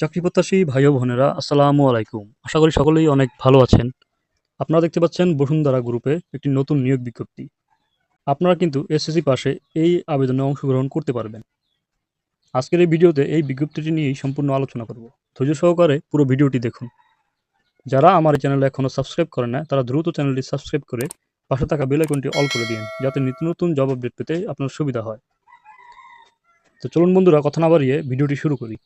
চাকরি প্রত্যাশী ভাই ও বোনেরা, আসসালামু আলাইকুম। আশা করি সকলেই অনেক ভালো আছেন। আপনারা দেখতে পাচ্ছেন বসুন্ধরা গ্রুপে একটি নতুন নিয়োগ বিজ্ঞপ্তি। আপনারা কিন্তু এসএসসি পাশে এই আবেদনে অংশগ্রহণ করতে পারবেন। আজকের এই ভিডিওতে এই বিজ্ঞপ্তিটি নিয়েই সম্পূর্ণ আলোচনা করব। ধৈর্য সহকারে পুরো ভিডিওটি দেখুন। যারা আমার চ্যানেলে এখনও সাবস্ক্রাইব করেন না, তারা দ্রুত চ্যানেলটি সাবস্ক্রাইব করে পাশে থাকা বেল আইকনটি অল করে দিন, যাতে নিত্য নতুন জব আপডেট পেতে আপনার সুবিধা হয়। তো চলুন বন্ধুরা, কথা না বাড়িয়ে ভিডিওটি শুরু করি।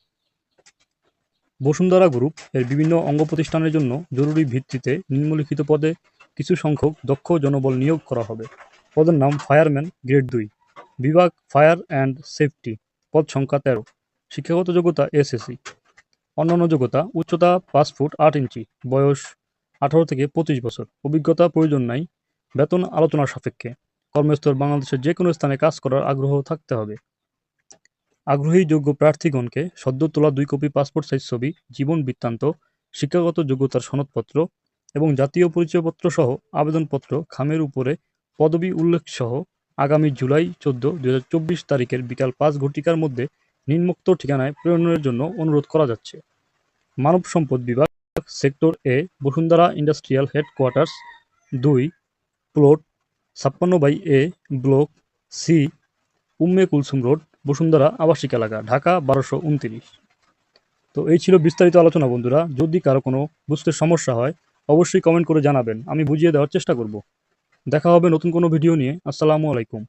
বসুন্ধরা গ্রুপ এর বিভিন্ন অঙ্গ প্রতিষ্ঠানের জন্য জরুরি ভিত্তিতে নিম্নলিখিত পদে কিছু সংখ্যক দক্ষ জনবল নিয়োগ করা হবে। পদের নাম ফায়ারম্যান গ্রেড দুই, বিভাগ ফায়ার অ্যান্ড সেফটি, পদ সংখ্যা তেরো, শিক্ষাগত যোগ্যতা এসএসসি। অন্যান্য যোগ্যতা, উচ্চতা পাঁচ ফুট আট ইঞ্চি, বয়স আঠারো থেকে পঁচিশ বছর, অভিজ্ঞতা প্রয়োজন নাই, বেতন আলোচনার সাপেক্ষে। কর্মস্থল বাংলাদেশের যে কোনো স্থানে কাজ করার আগ্রহ থাকতে হবে। আগ্রহী যোগ্য প্রার্থীগণকে সদ্য তোলা দুই কপি পাসপোর্ট সাইজ ছবি, জীবন বৃত্তান্ত, শিক্ষাগত যোগ্যতার সনদপত্র এবং জাতীয় পরিচয়পত্র সহ আবেদনপত্র খামের উপরে পদবি উল্লেখ সহ আগামী জুলাই চোদ্দ দুই তারিখের বিকাল পাঁচ ঘটিকার মধ্যে নিম্নোক্ত ঠিকানায় প্রেরণের জন্য অনুরোধ করা যাচ্ছে। মানব সম্পদ বিভাগ, sector A, Bashundhara industrial headquarters দুই, প্লট ছাপ্পান্ন by A, block C, Umme Kulsum road Bashundhara আবাসিক এলাকা, ঢাকা বারোশো তো এই ছিল বিস্তারিত আলোচনা বন্ধুরা। যদি কারও কোনো বুঝতে সমস্যা হয়, অবশ্যই কমেন্ট করে জানাবেন। আমি বুঝিয়ে দেওয়ার চেষ্টা করব। দেখা হবে নতুন কোনো ভিডিও নিয়ে। আসসালামু আলাইকুম।